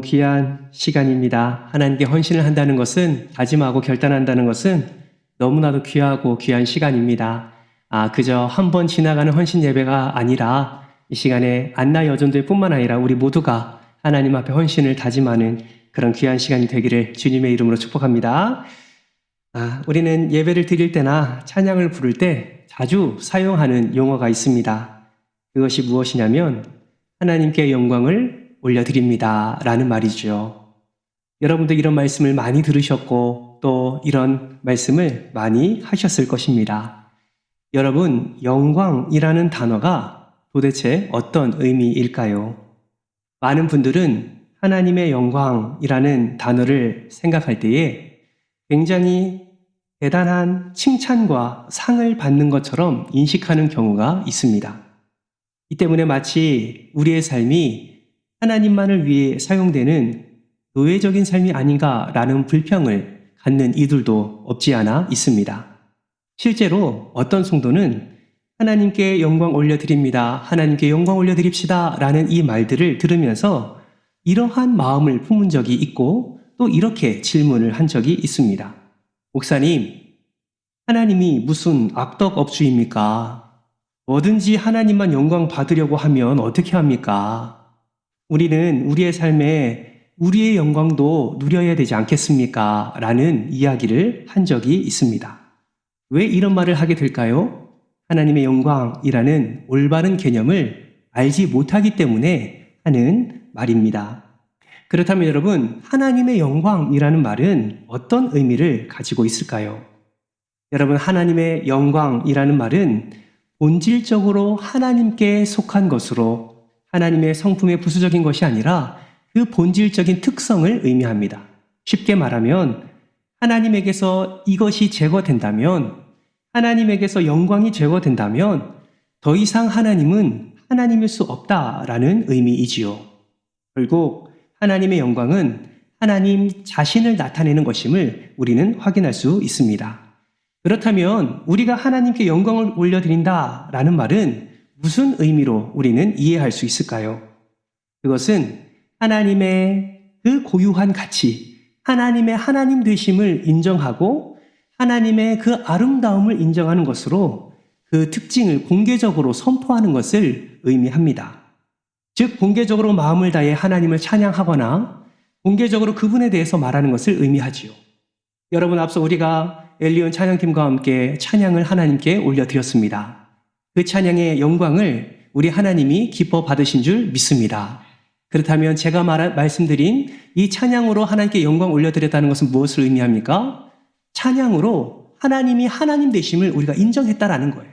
귀한 시간입니다. 하나님께 헌신을 한다는 것은 다짐하고 결단한다는 것은 너무나도 귀하고 귀한 시간입니다. 아, 그저 한 번 지나가는 헌신 예배가 아니라 이 시간에 안나 여전도의 뿐만 아니라 우리 모두가 하나님 앞에 헌신을 다짐하는 그런 귀한 시간이 되기를 주님의 이름으로 축복합니다. 아, 우리는 예배를 드릴 때나 찬양을 부를 때 자주 사용하는 용어가 있습니다. 그것이 무엇이냐면 하나님께 영광을 올려드립니다. 라는 말이죠. 여러분도 이런 말씀을 많이 들으셨고 또 이런 말씀을 많이 하셨을 것입니다. 여러분, 영광이라는 단어가 도대체 어떤 의미일까요? 많은 분들은 하나님의 영광이라는 단어를 생각할 때에 굉장히 대단한 칭찬과 상을 받는 것처럼 인식하는 경우가 있습니다. 이 때문에 마치 우리의 삶이 하나님만을 위해 사용되는 노예적인 삶이 아닌가라는 불평을 갖는 이들도 없지 않아 있습니다. 실제로 어떤 성도는 하나님께 영광 올려드립니다. 하나님께 영광 올려드립시다. 라는 이 말들을 들으면서 이러한 마음을 품은 적이 있고 또 이렇게 질문을 한 적이 있습니다. 목사님, 하나님이 무슨 악덕 업주입니까? 뭐든지 하나님만 영광 받으려고 하면 어떻게 합니까? 우리는 우리의 삶에 우리의 영광도 누려야 되지 않겠습니까? 라는 이야기를 한 적이 있습니다. 왜 이런 말을 하게 될까요? 하나님의 영광이라는 올바른 개념을 알지 못하기 때문에 하는 말입니다. 그렇다면 여러분, 하나님의 영광이라는 말은 어떤 의미를 가지고 있을까요? 여러분, 하나님의 영광이라는 말은 본질적으로 하나님께 속한 것으로 하나님의 성품의 부수적인 것이 아니라 그 본질적인 특성을 의미합니다. 쉽게 말하면 하나님에게서 이것이 제거된다면 하나님에게서 영광이 제거된다면 더 이상 하나님은 하나님일 수 없다라는 의미이지요. 결국 하나님의 영광은 하나님 자신을 나타내는 것임을 우리는 확인할 수 있습니다. 그렇다면 우리가 하나님께 영광을 올려드린다라는 말은 무슨 의미로 우리는 이해할 수 있을까요? 그것은 하나님의 그 고유한 가치, 하나님의 하나님 되심을 인정하고 하나님의 그 아름다움을 인정하는 것으로 그 특징을 공개적으로 선포하는 것을 의미합니다. 즉, 공개적으로 마음을 다해 하나님을 찬양하거나 공개적으로 그분에 대해서 말하는 것을 의미하지요. 여러분, 앞서 우리가 엘리온 찬양팀과 함께 찬양을 하나님께 올려드렸습니다. 그 찬양의 영광을 우리 하나님이 기뻐 받으신 줄 믿습니다. 그렇다면 제가 말, 말씀드린 이 찬양으로 하나님께 영광 올려드렸다는 것은 무엇을 의미합니까? 찬양으로 하나님이 하나님 되심을 우리가 인정했다라는 거예요.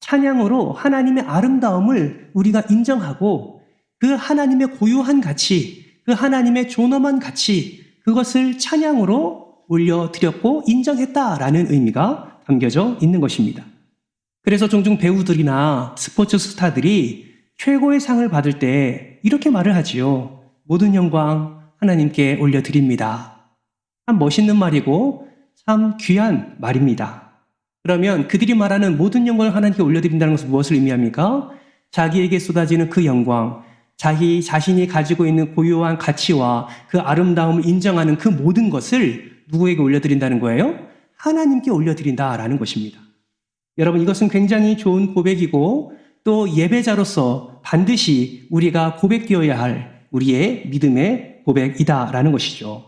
찬양으로 하나님의 아름다움을 우리가 인정하고 그 하나님의 고유한 가치, 그 하나님의 존엄한 가치, 그것을 찬양으로 올려드렸고 인정했다라는 의미가 담겨져 있는 것입니다. 그래서 종종 배우들이나 스포츠 스타들이 최고의 상을 받을 때 이렇게 말을 하지요. 모든 영광 하나님께 올려드립니다. 참 멋있는 말이고 참 귀한 말입니다. 그러면 그들이 말하는 모든 영광을 하나님께 올려드린다는 것은 무엇을 의미합니까? 자기에게 쏟아지는 그 영광, 자기 자신이 가지고 있는 고유한 가치와 그 아름다움을 인정하는 그 모든 것을 누구에게 올려드린다는 거예요? 하나님께 올려드린다라는 것입니다. 여러분, 이것은 굉장히 좋은 고백이고 또 예배자로서 반드시 우리가 고백되어야 할 우리의 믿음의 고백이다라는 것이죠.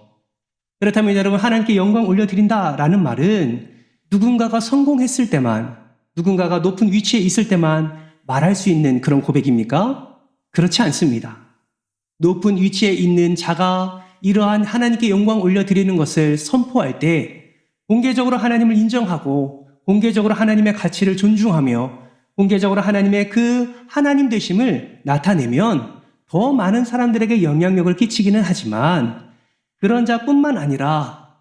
그렇다면 여러분, 하나님께 영광 올려드린다라는 말은 누군가가 성공했을 때만, 누군가가 높은 위치에 있을 때만 말할 수 있는 그런 고백입니까? 그렇지 않습니다. 높은 위치에 있는 자가 이러한 하나님께 영광 올려드리는 것을 선포할 때 공개적으로 하나님을 인정하고 공개적으로 하나님의 가치를 존중하며 공개적으로 하나님의 그 하나님 되심을 나타내면 더 많은 사람들에게 영향력을 끼치기는 하지만 그런 자뿐만 아니라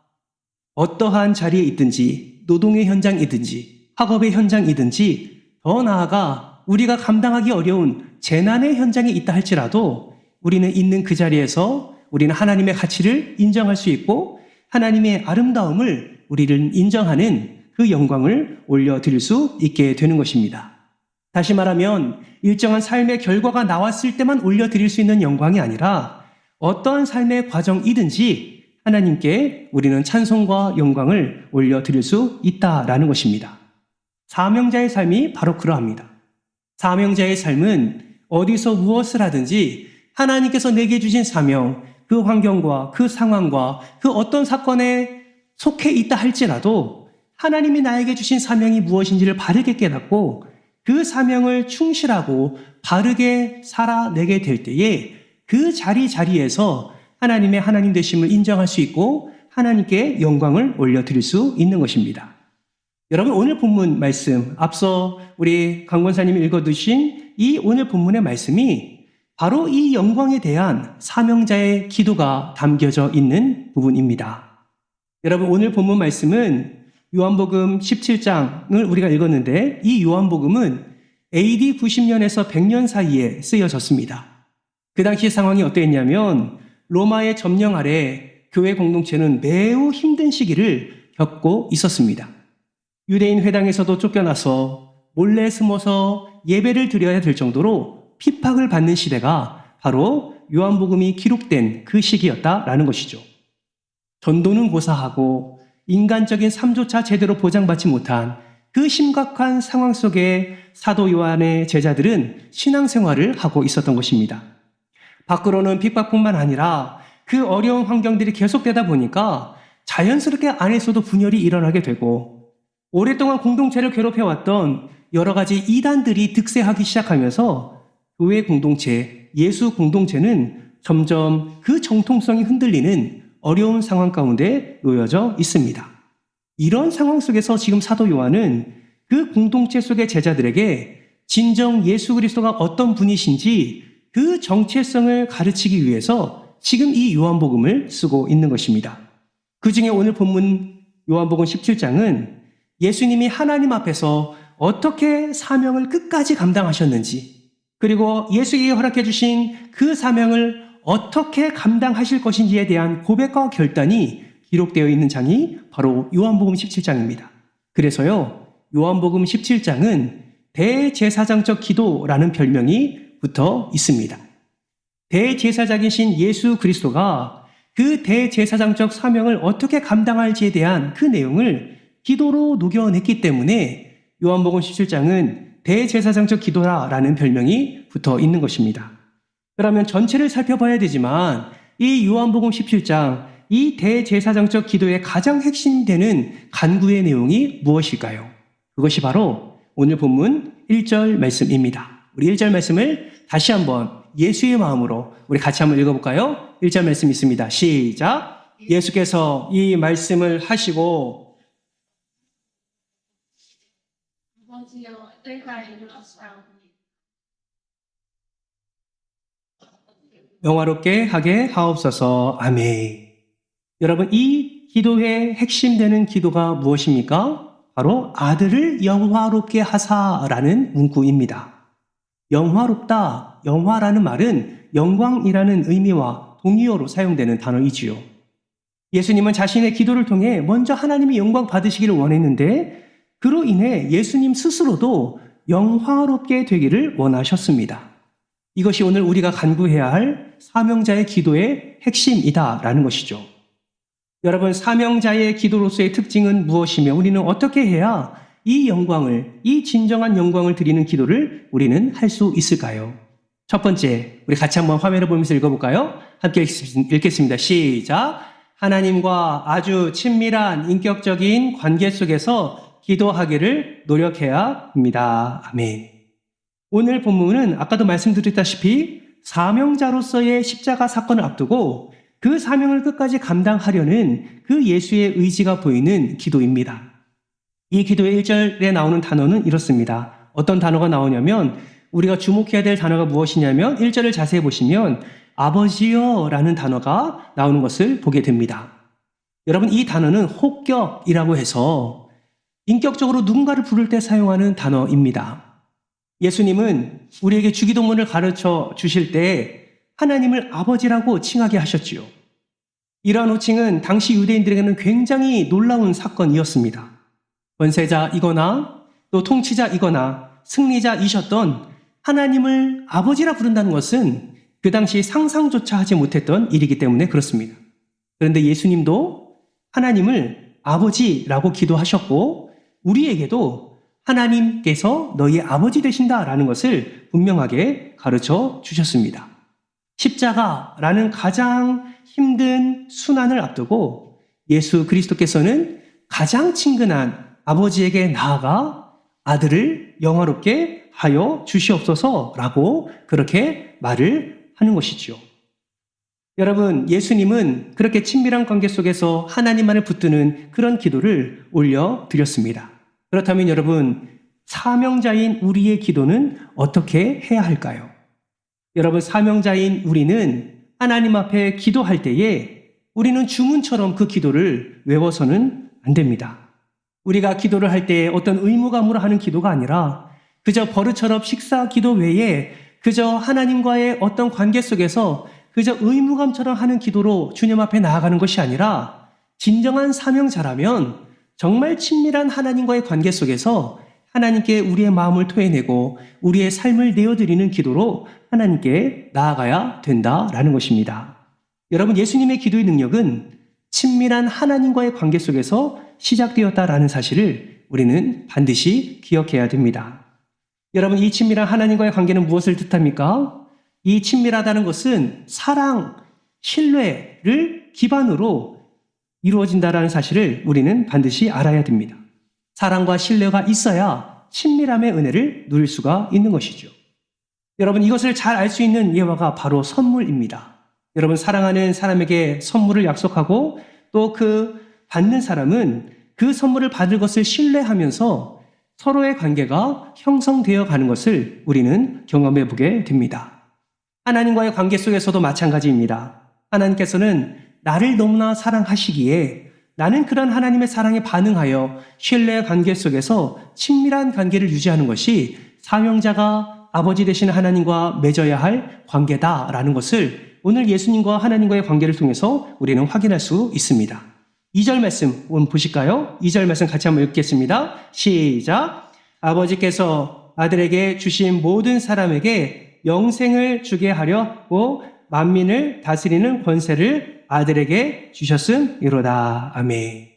어떠한 자리에 있든지 노동의 현장이든지 학업의 현장이든지 더 나아가 우리가 감당하기 어려운 재난의 현장에 있다 할지라도 우리는 있는 그 자리에서 우리는 하나님의 가치를 인정할 수 있고 하나님의 아름다움을 우리를 인정하는 그 영광을 올려드릴 수 있게 되는 것입니다. 다시 말하면 일정한 삶의 결과가 나왔을 때만 올려드릴 수 있는 영광이 아니라 어떠한 삶의 과정이든지 하나님께 우리는 찬송과 영광을 올려드릴 수 있다라는 것입니다. 사명자의 삶이 바로 그러합니다. 사명자의 삶은 어디서 무엇을 하든지 하나님께서 내게 주신 사명, 그 환경과 그 상황과 그 어떤 사건에 속해 있다 할지라도 하나님이 나에게 주신 사명이 무엇인지를 바르게 깨닫고 그 사명을 충실하고 바르게 살아내게 될 때에 그 자리 자리에서 하나님의 하나님 되심을 인정할 수 있고 하나님께 영광을 올려드릴 수 있는 것입니다. 여러분 오늘 본문 말씀 앞서 우리 강 권사님이 읽어두신 이 오늘 본문의 말씀이 바로 이 영광에 대한 사명자의 기도가 담겨져 있는 부분입니다. 여러분 오늘 본문 말씀은 요한복음 17장을 우리가 읽었는데 이 요한복음은 AD 90년에서 100년 사이에 쓰여졌습니다. 그 당시 상황이 어땠냐면 로마의 점령 아래 교회 공동체는 매우 힘든 시기를 겪고 있었습니다. 유대인 회당에서도 쫓겨나서 몰래 숨어서 예배를 드려야 될 정도로 핍박을 받는 시대가 바로 요한복음이 기록된 그 시기였다라는 것이죠. 전도는 고사하고 인간적인 삶조차 제대로 보장받지 못한 그 심각한 상황 속에 사도 요한의 제자들은 신앙생활을 하고 있었던 것입니다. 밖으로는 핍박뿐만 아니라 그 어려운 환경들이 계속되다 보니까 자연스럽게 안에서도 분열이 일어나게 되고 오랫동안 공동체를 괴롭혀왔던 여러 가지 이단들이 득세하기 시작하면서 교회 공동체, 예수 공동체는 점점 그 정통성이 흔들리는 어려운 상황 가운데 놓여져 있습니다. 이런 상황 속에서 지금 사도 요한은 그 공동체 속의 제자들에게 진정 예수 그리스도가 어떤 분이신지 그 정체성을 가르치기 위해서 지금 이 요한복음을 쓰고 있는 것입니다. 그 중에 오늘 본문 요한복음 17장은 예수님이 하나님 앞에서 어떻게 사명을 끝까지 감당하셨는지, 그리고 예수에게 허락해 주신 그 사명을 어떻게 감당하실 것인지에 대한 고백과 결단이 기록되어 있는 장이 바로 요한복음 17장입니다. 그래서요, 요한복음 17장은 대제사장적 기도라는 별명이 붙어 있습니다. 대제사장이신 예수 그리스도가 그 대제사장적 사명을 어떻게 감당할지에 대한 그 내용을 기도로 녹여냈기 때문에 요한복음 17장은 대제사장적 기도라라는 별명이 붙어 있는 것입니다. 그러면 전체를 살펴봐야 되지만 이 요한복음 17장 이 대제사장적 기도의 가장 핵심되는 간구의 내용이 무엇일까요? 그것이 바로 오늘 본문 1절 말씀입니다. 우리 1절 말씀을 다시 한번 예수의 마음으로 우리 같이 한번 읽어볼까요? 1절 말씀 있습니다. 시작. 예수께서 이 말씀을 하시고 아버지여 때가 이르렀사오니 영화롭게 하게 하옵소서. 아멘. 여러분, 이 기도의 핵심되는 기도가 무엇입니까? 바로 아들을 영화롭게 하사라는 문구입니다. 영화롭다, 영화라는 말은 영광이라는 의미와 동의어로 사용되는 단어이지요. 예수님은 자신의 기도를 통해 먼저 하나님이 영광 받으시기를 원했는데 그로 인해 예수님 스스로도 영화롭게 되기를 원하셨습니다. 이것이 오늘 우리가 간구해야 할 사명자의 기도의 핵심이다라는 것이죠. 여러분, 사명자의 기도로서의 특징은 무엇이며 우리는 어떻게 해야 이 영광을, 이 진정한 영광을 드리는 기도를 우리는 할 수 있을까요? 첫 번째, 우리 같이 한번 화면을 보면서 읽어볼까요? 함께 읽- 읽겠습니다. 시작. 하나님과 아주 친밀한 인격적인 관계 속에서 기도하기를 노력해야 합니다. 아멘. 오늘 본문은 아까도 말씀드렸다시피 사명자로서의 십자가 사건을 앞두고 그 사명을 끝까지 감당하려는 그 예수의 의지가 보이는 기도입니다. 이 기도의 1절에 나오는 단어는 이렇습니다. 어떤 단어가 나오냐면 우리가 주목해야 될 단어가 무엇이냐면 1절을 자세히 보시면 아버지여 라는 단어가 나오는 것을 보게 됩니다. 여러분 이 단어는 혹격이라고 해서 인격적으로 누군가를 부를 때 사용하는 단어입니다. 예수님은 우리에게 주기도문을 가르쳐 주실 때 하나님을 아버지라고 칭하게 하셨지요. 이러한 호칭은 당시 유대인들에게는 굉장히 놀라운 사건이었습니다. 권세자이거나 또 통치자이거나 승리자이셨던 하나님을 아버지라 부른다는 것은 그 당시 상상조차 하지 못했던 일이기 때문에 그렇습니다. 그런데 예수님도 하나님을 아버지라고 기도하셨고 우리에게도 하나님께서 너희의 아버지 되신다라는 것을 분명하게 가르쳐 주셨습니다. 십자가라는 가장 힘든 순환을 앞두고 예수 그리스도께서는 가장 친근한 아버지에게 나아가 아들을 영화롭게 하여 주시옵소서라고 그렇게 말을 하는 것이지요. 여러분, 예수님은 그렇게 친밀한 관계 속에서 하나님만을 붙드는 그런 기도를 올려드렸습니다. 그렇다면 여러분, 사명자인 우리의 기도는 어떻게 해야 할까요? 여러분, 사명자인 우리는 하나님 앞에 기도할 때에 우리는 주문처럼 그 기도를 외워서는 안 됩니다. 우리가 기도를 할 때 어떤 의무감으로 하는 기도가 아니라 그저 버릇처럼 식사 기도 외에 그저 하나님과의 어떤 관계 속에서 그저 의무감처럼 하는 기도로 주님 앞에 나아가는 것이 아니라 진정한 사명자라면 정말 친밀한 하나님과의 관계 속에서 하나님께 우리의 마음을 토해내고 우리의 삶을 내어드리는 기도로 하나님께 나아가야 된다라는 것입니다. 여러분, 예수님의 기도의 능력은 친밀한 하나님과의 관계 속에서 시작되었다라는 사실을 우리는 반드시 기억해야 됩니다. 여러분, 이 친밀한 하나님과의 관계는 무엇을 뜻합니까? 이 친밀하다는 것은 사랑, 신뢰를 기반으로 이루어진다라는 사실을 우리는 반드시 알아야 됩니다. 사랑과 신뢰가 있어야 친밀함의 은혜를 누릴 수가 있는 것이죠. 여러분, 이것을 잘 알 수 있는 예화가 바로 선물입니다. 여러분, 사랑하는 사람에게 선물을 약속하고 또 그 받는 사람은 그 선물을 받을 것을 신뢰하면서 서로의 관계가 형성되어 가는 것을 우리는 경험해 보게 됩니다. 하나님과의 관계 속에서도 마찬가지입니다. 하나님께서는 나를 너무나 사랑하시기에 나는 그런 하나님의 사랑에 반응하여 신뢰의 관계 속에서 친밀한 관계를 유지하는 것이 사명자가 아버지 되신 하나님과 맺어야 할 관계다라는 것을 오늘 예수님과 하나님과의 관계를 통해서 우리는 확인할 수 있습니다. 2절 말씀 한번 보실까요? 2절 말씀 같이 한번 읽겠습니다. 시작. 아버지께서 아들에게 주신 모든 사람에게 영생을 주게 하려고 만민을 다스리는 권세를 아들에게 주셨음이로다. 아멘.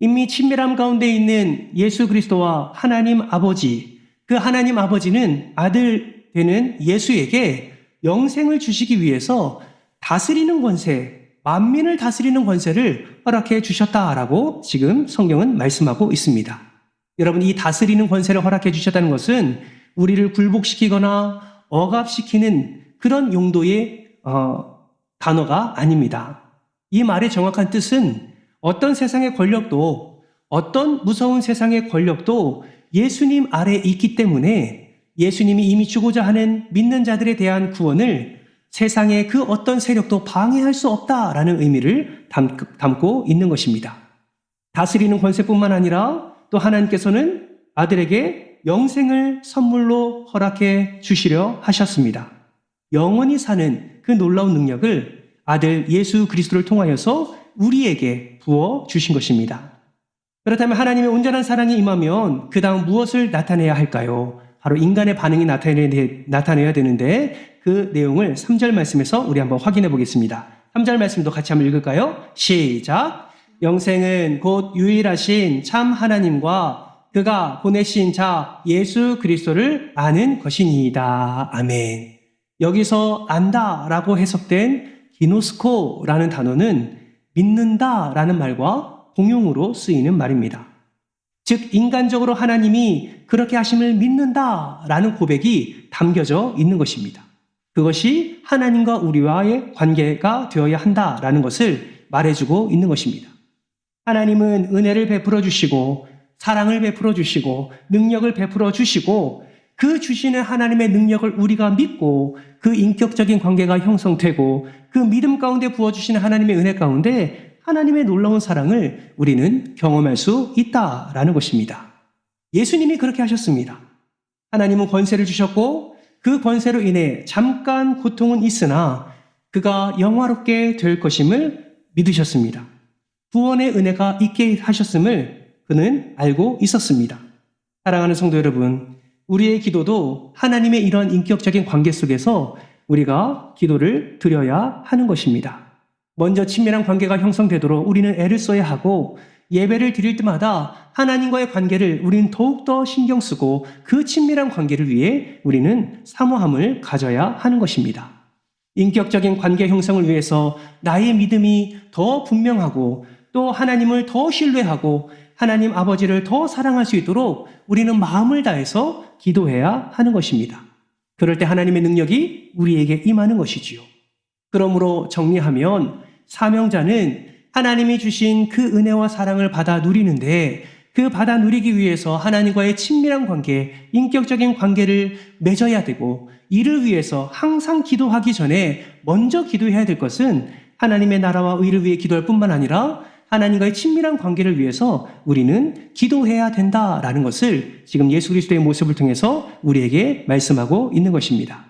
이미 친밀함 가운데 있는 예수 그리스도와 하나님 아버지, 그 하나님 아버지는 아들 되는 예수에게 영생을 주시기 위해서 다스리는 권세, 만민을 다스리는 권세를 허락해 주셨다라고 지금 성경은 말씀하고 있습니다. 여러분, 이 다스리는 권세를 허락해 주셨다는 것은 우리를 굴복시키거나 억압시키는 그런 용도의 어, 단어가 아닙니다. 이 말의 정확한 뜻은 어떤 세상의 권력도 어떤 무서운 세상의 권력도 예수님 아래 있기 때문에 예수님이 이미 주고자 하는 믿는 자들에 대한 구원을 세상의 그 어떤 세력도 방해할 수 없다라는 의미를 담고 있는 것입니다. 다스리는 권세뿐만 아니라 또 하나님께서는 아들에게 영생을 선물로 허락해 주시려 하셨습니다. 영원히 사는 그 놀라운 능력을 아들 예수 그리스도를 통하여서 우리에게 부어 주신 것입니다. 그렇다면 하나님의 온전한 사랑이 임하면 그 다음 무엇을 나타내야 할까요? 바로 인간의 반응이 나타내야 되는데 그 내용을 3절 말씀에서 우리 한번 확인해 보겠습니다. 3절 말씀도 같이 한번 읽을까요? 시작. 영생은 곧 유일하신 참 하나님과 그가 보내신 자 예수 그리스도를 아는 것이니이다. 아멘. 여기서 안다 라고 해석된 기노스코라는 단어는 믿는다 라는 말과 공용으로 쓰이는 말입니다. 즉 인간적으로 하나님이 그렇게 하심을 믿는다 라는 고백이 담겨져 있는 것입니다. 그것이 하나님과 우리와의 관계가 되어야 한다 라는 것을 말해주고 있는 것입니다. 하나님은 은혜를 베풀어 주시고 사랑을 베풀어 주시고 능력을 베풀어 주시고 그 주시는 하나님의 능력을 우리가 믿고 그 인격적인 관계가 형성되고 그 믿음 가운데 부어주시는 하나님의 은혜 가운데 하나님의 놀라운 사랑을 우리는 경험할 수 있다라는 것입니다. 예수님이 그렇게 하셨습니다. 하나님은 권세를 주셨고 그 권세로 인해 잠깐 고통은 있으나 그가 영화롭게 될 것임을 믿으셨습니다. 구원의 은혜가 있게 하셨음을 그는 알고 있었습니다. 사랑하는 성도 여러분, 우리의 기도도 하나님의 이런 인격적인 관계 속에서 우리가 기도를 드려야 하는 것입니다. 먼저 친밀한 관계가 형성되도록 우리는 애를 써야 하고 예배를 드릴 때마다 하나님과의 관계를 우리는 더욱더 신경 쓰고 그 친밀한 관계를 위해 우리는 사모함을 가져야 하는 것입니다. 인격적인 관계 형성을 위해서 나의 믿음이 더 분명하고 또 하나님을 더 신뢰하고 하나님 아버지를 더 사랑할 수 있도록 우리는 마음을 다해서 기도해야 하는 것입니다. 그럴 때 하나님의 능력이 우리에게 임하는 것이지요. 그러므로 정리하면 사명자는 하나님이 주신 그 은혜와 사랑을 받아 누리는데 그 받아 누리기 위해서 하나님과의 친밀한 관계, 인격적인 관계를 맺어야 되고 이를 위해서 항상 기도하기 전에 먼저 기도해야 될 것은 하나님의 나라와 의를 위해 기도할 뿐만 아니라 하나님과의 친밀한 관계를 위해서 우리는 기도해야 된다라는 것을 지금 예수 그리스도의 모습을 통해서 우리에게 말씀하고 있는 것입니다.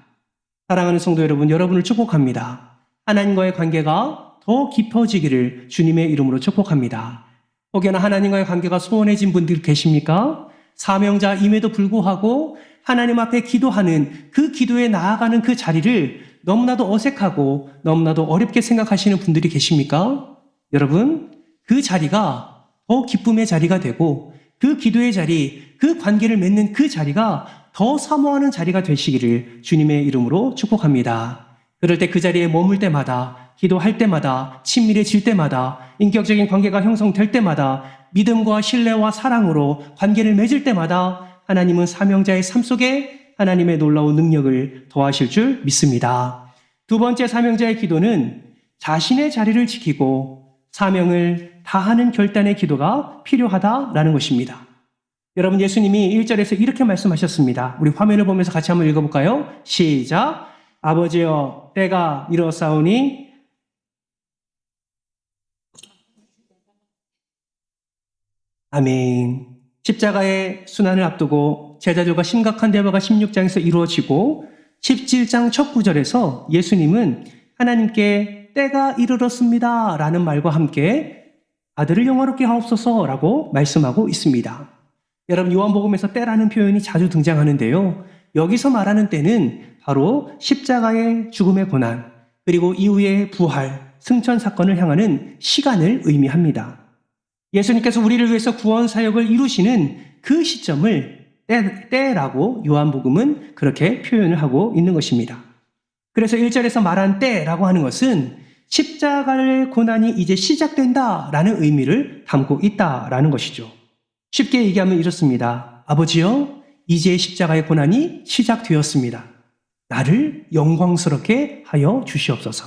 사랑하는 성도 여러분, 여러분을 축복합니다. 하나님과의 관계가 더 깊어지기를 주님의 이름으로 축복합니다. 혹여나 하나님과의 관계가 소원해진 분들 계십니까? 사명자임에도 불구하고 하나님 앞에 기도하는 그 기도에 나아가는 그 자리를 너무나도 어색하고 너무나도 어렵게 생각하시는 분들이 계십니까? 여러분, 그 자리가 더 기쁨의 자리가 되고 그 기도의 자리, 그 관계를 맺는 그 자리가 더 사모하는 자리가 되시기를 주님의 이름으로 축복합니다. 그럴 때 그 자리에 머물 때마다, 기도할 때마다, 친밀해질 때마다, 인격적인 관계가 형성될 때마다, 믿음과 신뢰와 사랑으로 관계를 맺을 때마다 하나님은 사명자의 삶 속에 하나님의 놀라운 능력을 더하실 줄 믿습니다. 두 번째 사명자의 기도는 자신의 자리를 지키고 사명을 다하는 결단의 기도가 필요하다라는 것입니다. 여러분 예수님이 1절에서 이렇게 말씀하셨습니다. 우리 화면을 보면서 같이 한번 읽어볼까요? 시작. 아버지여 때가 이르렀사오니 아멘. 십자가의 순환을 앞두고 제자들과 심각한 대화가 16장에서 이루어지고 17장 첫 구절에서 예수님은 하나님께 때가 이르렀습니다. 라는 말과 함께 아들을 영화롭게 하옵소서 라고 말씀하고 있습니다. 여러분, 요한복음에서 때라는 표현이 자주 등장하는데요. 여기서 말하는 때는 바로 십자가의 죽음의 고난, 그리고 이후의 부활, 승천 사건을 향하는 시간을 의미합니다. 예수님께서 우리를 위해서 구원 사역을 이루시는 그 시점을 때, 때라고 요한복음은 그렇게 표현을 하고 있는 것입니다. 그래서 1절에서 말한 때라고 하는 것은 십자가의 고난이 이제 시작된다라는 의미를 담고 있다라는 것이죠. 쉽게 얘기하면 이렇습니다. 아버지요, 이제 십자가의 고난이 시작되었습니다. 나를 영광스럽게 하여 주시옵소서.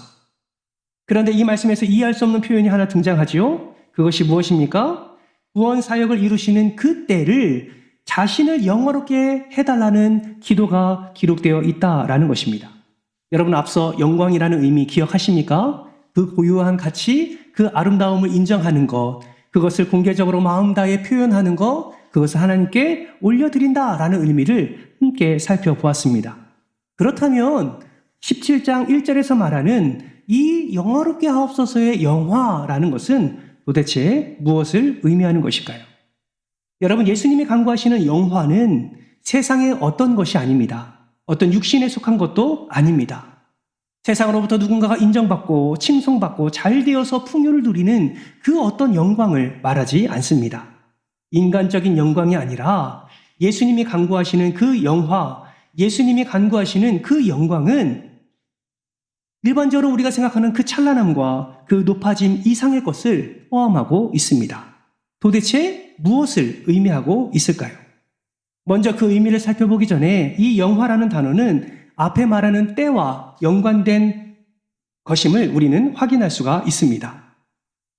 그런데 이 말씀에서 이해할 수 없는 표현이 하나 등장하지요. 그것이 무엇입니까? 구원 사역을 이루시는 그 때를 자신을 영어롭게 해달라는 기도가 기록되어 있다라는 것입니다. 여러분 앞서 영광이라는 의미 기억하십니까? 그 고유한 가치, 그 아름다움을 인정하는 것, 그것을 공개적으로 마음 다해 표현하는 것, 그것을 하나님께 올려드린다라는 의미를 함께 살펴보았습니다. 그렇다면 17장 1절에서 말하는 이 영화롭게 하옵소서의 영화라는 것은 도대체 무엇을 의미하는 것일까요? 여러분, 예수님이 강구하시는 영화는 세상의 어떤 것이 아닙니다. 어떤 육신에 속한 것도 아닙니다. 세상으로부터 누군가가 인정받고 칭송받고 잘 되어서 풍요를 누리는 그 어떤 영광을 말하지 않습니다. 인간적인 영광이 아니라 예수님이 강구하시는 그 영화, 예수님이 간구하시는 그 영광은 일반적으로 우리가 생각하는 그 찬란함과 그 높아짐 이상의 것을 포함하고 있습니다. 도대체 무엇을 의미하고 있을까요? 먼저 그 의미를 살펴보기 전에 이 영화라는 단어는 앞에 말하는 때와 연관된 것임을 우리는 확인할 수가 있습니다.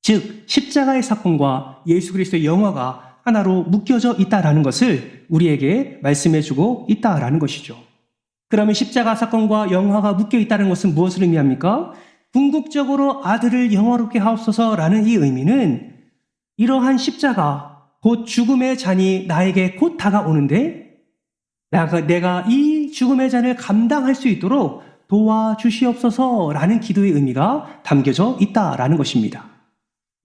즉, 십자가의 사건과 예수 그리스도의 영화가 하나로 묶여져 있다라는 것을 우리에게 말씀해 주고 있다라는 것이죠. 그러면 십자가 사건과 영화가 묶여 있다는 것은 무엇을 의미합니까? 궁극적으로 아들을 영화롭게 하옵소서라는 이 의미는 이러한 십자가, 곧 죽음의 잔이 나에게 곧 다가오는데 내가, 이 죽음의 잔을 감당할 수 있도록 도와주시옵소서라는 기도의 의미가 담겨져 있다라는 것입니다.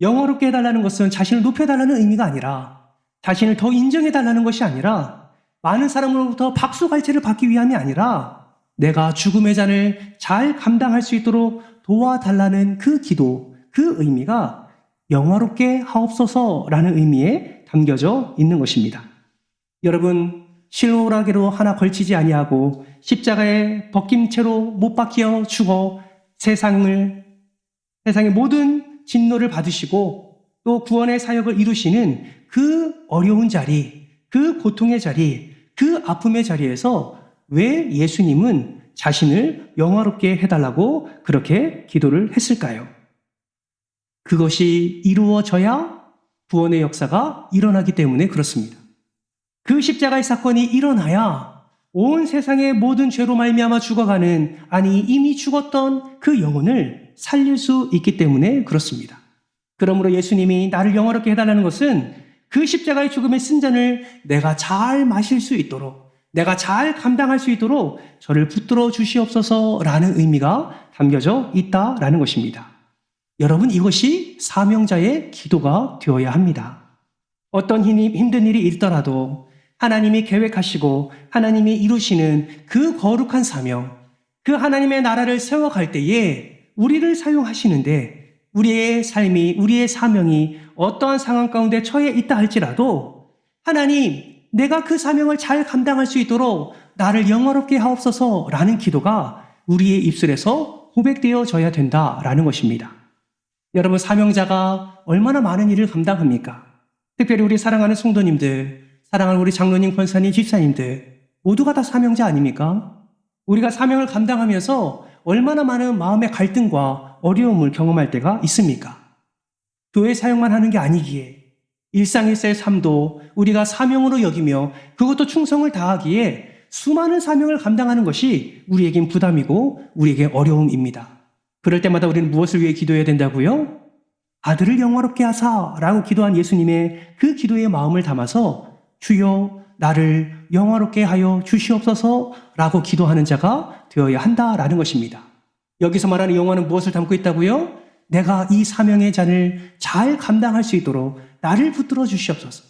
영어롭게 해달라는 것은 자신을 높여달라는 의미가 아니라 자신을 더 인정해달라는 것이 아니라 많은 사람으로부터 박수갈채를 받기 위함이 아니라 내가 죽음의 잔을 잘 감당할 수 있도록 도와달라는 그 기도, 그 의미가 영화롭게 하옵소서라는 의미에 담겨져 있는 것입니다. 여러분, 실오라기로 하나 걸치지 아니하고 십자가에 벗김 채로 못 박혀 죽어 세상을 세상의 모든 진노를 받으시고 또 구원의 사역을 이루시는 그 어려운 자리, 그 고통의 자리, 그 아픔의 자리에서 왜 예수님은 자신을 영화롭게 해달라고 그렇게 기도를 했을까요? 그것이 이루어져야 구원의 역사가 일어나기 때문에 그렇습니다. 그 십자가의 사건이 일어나야 온 세상의 모든 죄로 말미암아 죽어가는 아니 이미 죽었던 그 영혼을 살릴 수 있기 때문에 그렇습니다. 그러므로 예수님이 나를 영화롭게 해달라는 것은 그 십자가의 죽음의 쓴잔을 내가 잘 마실 수 있도록 내가 잘 감당할 수 있도록 저를 붙들어 주시옵소서라는 의미가 담겨져 있다라는 것입니다. 여러분 이것이 사명자의 기도가 되어야 합니다. 어떤 힘- 힘든 일이 있더라도 하나님이 계획하시고 하나님이 이루시는 그 거룩한 사명, 그 하나님의 나라를 세워갈 때에 우리를 사용하시는데 우리의 삶이, 우리의 사명이 어떠한 상황 가운데 처해 있다 할지라도 하나님, 내가 그 사명을 잘 감당할 수 있도록 나를 영화롭게 하옵소서 라는 기도가 우리의 입술에서 고백되어져야 된다라는 것입니다. 여러분, 사명자가 얼마나 많은 일을 감당합니까? 특별히 우리 사랑하는 성도님들, 사랑하는 우리 장로님, 권사님, 집사님들, 모두가 다 사명자 아닙니까? 우리가 사명을 감당하면서 얼마나 많은 마음의 갈등과 어려움을 경험할 때가 있습니까? 교회 사역만 하는 게 아니기에 일상일세의 삶도 우리가 사명으로 여기며 그것도 충성을 다하기에 수많은 사명을 감당하는 것이 우리에겐 부담이고 우리에게 어려움입니다. 그럴 때마다 우리는 무엇을 위해 기도해야 된다고요? 아들을 영화롭게 하사라고 기도한 예수님의 그 기도의 마음을 담아서 주여 나를 영화롭게 하여 주시옵소서라고 기도하는 자가 되어야 한다라는 것입니다. 여기서 말하는 영화는 무엇을 담고 있다고요? 내가 이 사명의 잔을 잘 감당할 수 있도록 나를 붙들어 주시옵소서.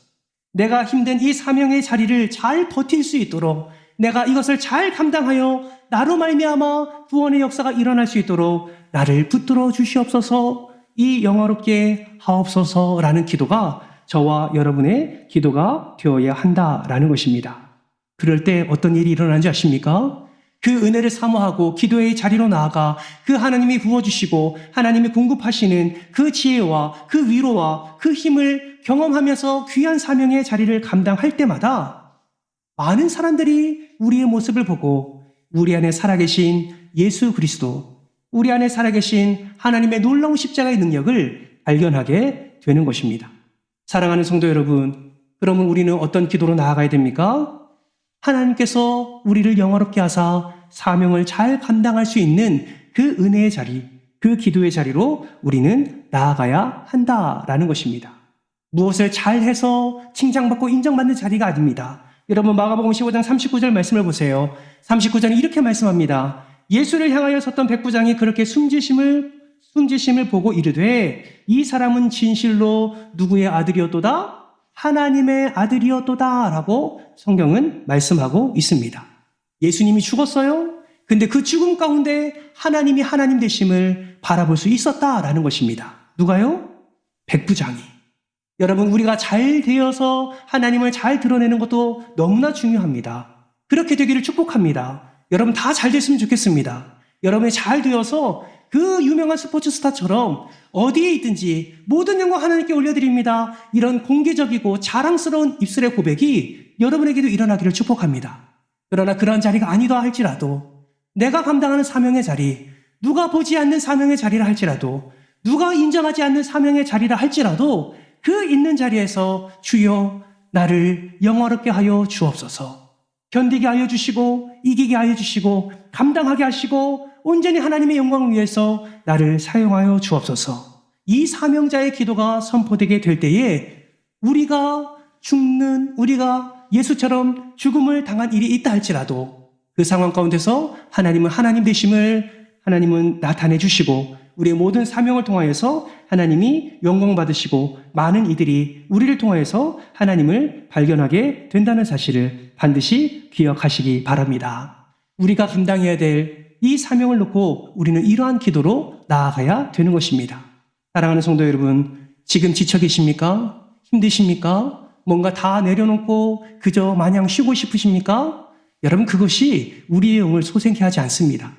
내가 힘든 이 사명의 자리를 잘 버틸 수 있도록 내가 이것을 잘 감당하여 나로 말미암아 구원의 역사가 일어날 수 있도록 나를 붙들어 주시옵소서. 이 영화롭게 하옵소서라는 기도가 저와 여러분의 기도가 되어야 한다라는 것입니다. 그럴 때 어떤 일이 일어나는지 아십니까? 그 은혜를 사모하고 기도의 자리로 나아가 그 하나님이 부어주시고 하나님이 공급하시는 그 지혜와 그 위로와 그 힘을 경험하면서 귀한 사명의 자리를 감당할 때마다 많은 사람들이 우리의 모습을 보고 우리 안에 살아계신 예수 그리스도, 우리 안에 살아계신 하나님의 놀라운 십자가의 능력을 발견하게 되는 것입니다. 사랑하는 성도 여러분, 그러면 우리는 어떤 기도로 나아가야 됩니까? 하나님께서 우리를 영화롭게 하사 사명을 잘 감당할 수 있는 그 은혜의 자리, 그 기도의 자리로 우리는 나아가야 한다라는 것입니다. 무엇을 잘해서 칭찬받고 인정받는 자리가 아닙니다. 여러분 마가복음 15장 39절 말씀을 보세요. 39절은 이렇게 말씀합니다. 예수를 향하여 섰던 백부장이 그렇게 숨지심을 숨지심을 보고 이르되 이 사람은 진실로 누구의 아들이었도다? 하나님의 아들이었도다라고 성경은 말씀하고 있습니다. 예수님이 죽었어요. 근데 그 죽음 가운데 하나님이 하나님 되심을 바라볼 수 있었다라는 것입니다. 누가요? 백부장이. 여러분, 우리가 잘 되어서 하나님을 잘 드러내는 것도 너무나 중요합니다. 그렇게 되기를 축복합니다. 여러분 다 잘 됐으면 좋겠습니다. 여러분이 잘 되어서 그 유명한 스포츠 스타처럼 어디에 있든지 모든 영광 하나님께 올려드립니다. 이런 공개적이고 자랑스러운 입술의 고백이 여러분에게도 일어나기를 축복합니다. 그러나 그런 자리가 아니다 할지라도 내가 감당하는 사명의 자리, 누가 보지 않는 사명의 자리라 할지라도 누가 인정하지 않는 사명의 자리라 할지라도 그 있는 자리에서 주여 나를 영화롭게 하여 주옵소서. 견디게 하여 주시고 이기게 하여 주시고 감당하게 하시고 온전히 하나님의 영광을 위해서 나를 사용하여 주옵소서. 이 사명자의 기도가 선포되게 될 때에 우리가 죽는 우리가 예수처럼 죽음을 당한 일이 있다 할지라도 그 상황 가운데서 하나님은 하나님 되심을 하나님은 나타내 주시고 우리의 모든 사명을 통하여서 하나님이 영광 받으시고 많은 이들이 우리를 통하여서 하나님을 발견하게 된다는 사실을 반드시 기억하시기 바랍니다. 우리가 감당해야 될 이 사명을 놓고 우리는 이러한 기도로 나아가야 되는 것입니다. 사랑하는 성도 여러분, 지금 지쳐 계십니까? 힘드십니까? 뭔가 다 내려놓고 그저 마냥 쉬고 싶으십니까? 여러분, 그것이 우리의 영을 소생케 하지 않습니다.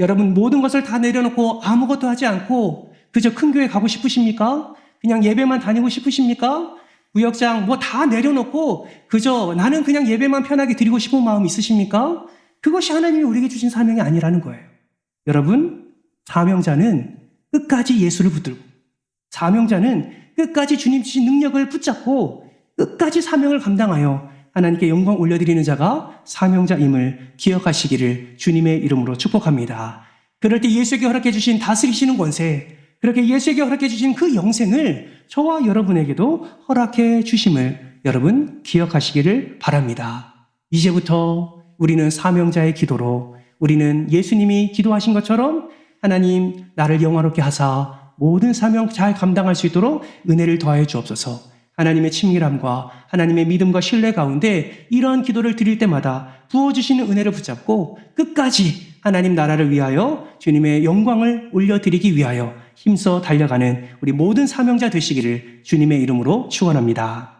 여러분, 모든 것을 다 내려놓고 아무것도 하지 않고 그저 큰 교회 가고 싶으십니까? 그냥 예배만 다니고 싶으십니까? 구역장 뭐 다 내려놓고 그저 나는 그냥 예배만 편하게 드리고 싶은 마음 있으십니까? 그것이 하나님이 우리에게 주신 사명이 아니라는 거예요. 여러분, 사명자는 끝까지 예수를 붙들고 사명자는 끝까지 주님 주신 능력을 붙잡고 끝까지 사명을 감당하여 하나님께 영광 올려드리는 자가 사명자임을 기억하시기를 주님의 이름으로 축복합니다. 그럴 때 예수에게 허락해 주신 다스리시는 권세, 그렇게 예수에게 허락해 주신 그 영생을 저와 여러분에게도 허락해 주심을 여러분 기억하시기를 바랍니다. 이제부터 우리는 사명자의 기도로 우리는 예수님이 기도하신 것처럼 하나님 나를 영화롭게 하사 모든 사명 잘 감당할 수 있도록 은혜를 더하여 주옵소서. 하나님의 친밀함과 하나님의 믿음과 신뢰 가운데 이러한 기도를 드릴 때마다 부어주시는 은혜를 붙잡고 끝까지 하나님 나라를 위하여 주님의 영광을 올려드리기 위하여 힘써 달려가는 우리 모든 사명자 되시기를 주님의 이름으로 축원합니다.